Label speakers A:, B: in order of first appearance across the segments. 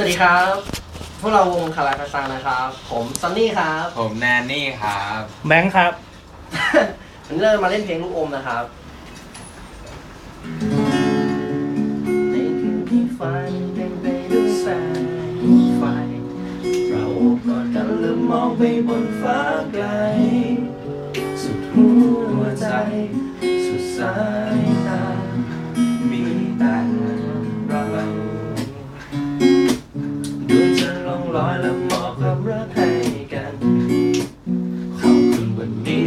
A: สวัสดีครับ พวกเราวงคาราคาซังนะครับ ผมซันนี่ครับ
B: ผมแนนนี่ครับ
C: แบงค์ครับ
A: วันนี้เราจะมาเล่นเพลงลูกอมนะครับในคืนที่ฝันเต็มไปด้วยแสงไฟ เราโอบกอดกันและมองไปบนฟ้าไกล สุดหัวใจ สุดสาย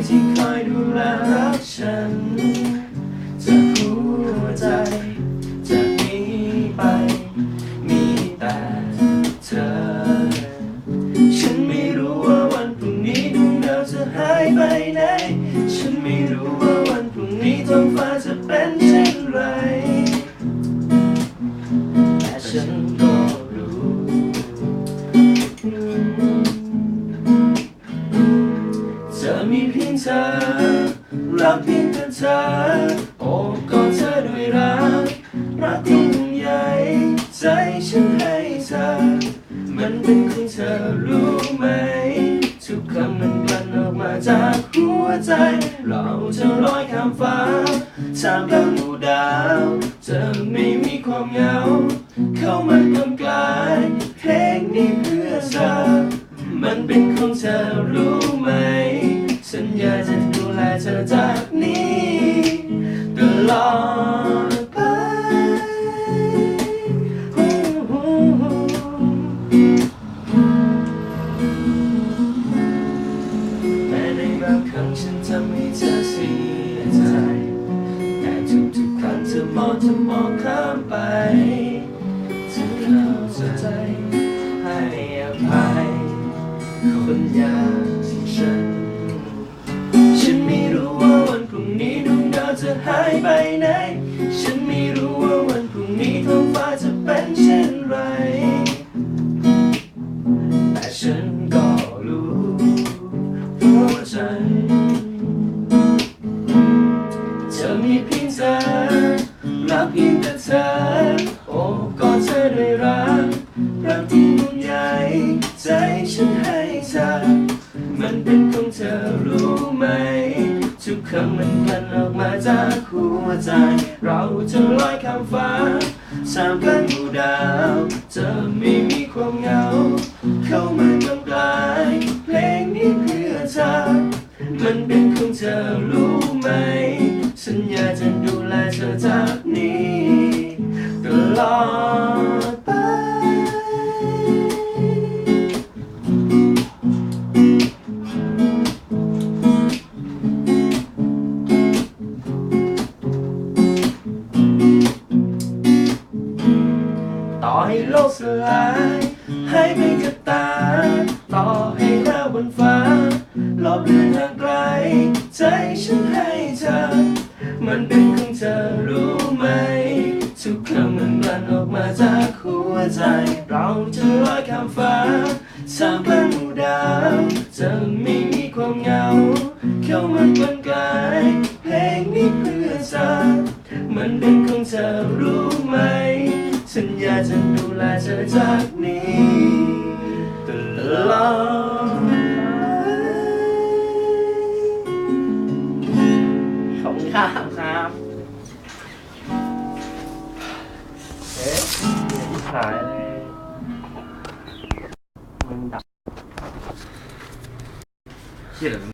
A: ที่คอยดูแลรักฉันจากหัวใจจากนี้ไป มีแต่เธอ ฉันไม่รู้ว่าวันพรุ่งนี้ดวงดาวจะหายไปไหน ฉันไม่รู้ว่าวันพรุ่งนี้ท้องฟ้าจะเป็นเช่นไร แต่ฉันก็ เธอ รักเพียงแต่เธอโอ้กอดเธอด้วยรัก รักที่ยิ่งใหญ่ใจฉันให้เธอ มันเป็นของเธอรู้ไหม ทุกคำมันกลั่นออกมาจากหัวใจ เราจะลอยข้ามฟ้าท่ามกลางหมู่ดาวจะไม่มีความเหงา เข้ามากำกลายเพลงนี้เพื่อเธอ มันเป็นของเธอรู้ไหม สัญญาจะดูแลเธอจากนี้ตลอดไปแม้ในบางครั้งฉันทำให้เธอเสียใจ แต่ทุกๆครั้งเธอมองเธอมองข้ามไปเธอเข้าใจให้อภัยคนอย่างฉันฉัน จะหายไปไหน ฉันไม่รู้ว่าวันพรุ่งนี้ท้องฟ้าจะเป็นเช่นไร แต่ฉันก็รู้หัวใจจะมีเพียงเธอรักเพียงแต่เธอโอ้กอดเธอด้วยรักรักที่ยิ่งใหญ่ใจฉันให้เธอมันเป็น วใจ เราจะลอยข้ามฟ้าสามกันหมู่ดาว จะไม่มีความเหงา เข้ามาจงกลา กสลายให้ไปกับตา ต่อให้ดาบนฟ้าลอบเลือนห่างไกล ใจฉันให้เธอ มันเป็นของเธอรู้ไหม ทุกคำมันกลั่นออกมาจากหัวใจ เราจะลอยข้ามฟ้าสามกลางหมู่ดาวจะ สัญญาจะดูแลเธอจากนี้ตลอดขอบคุณครับครับเอ๊ะเดี๋ยวหายเลยมันดับ
B: เชี่ย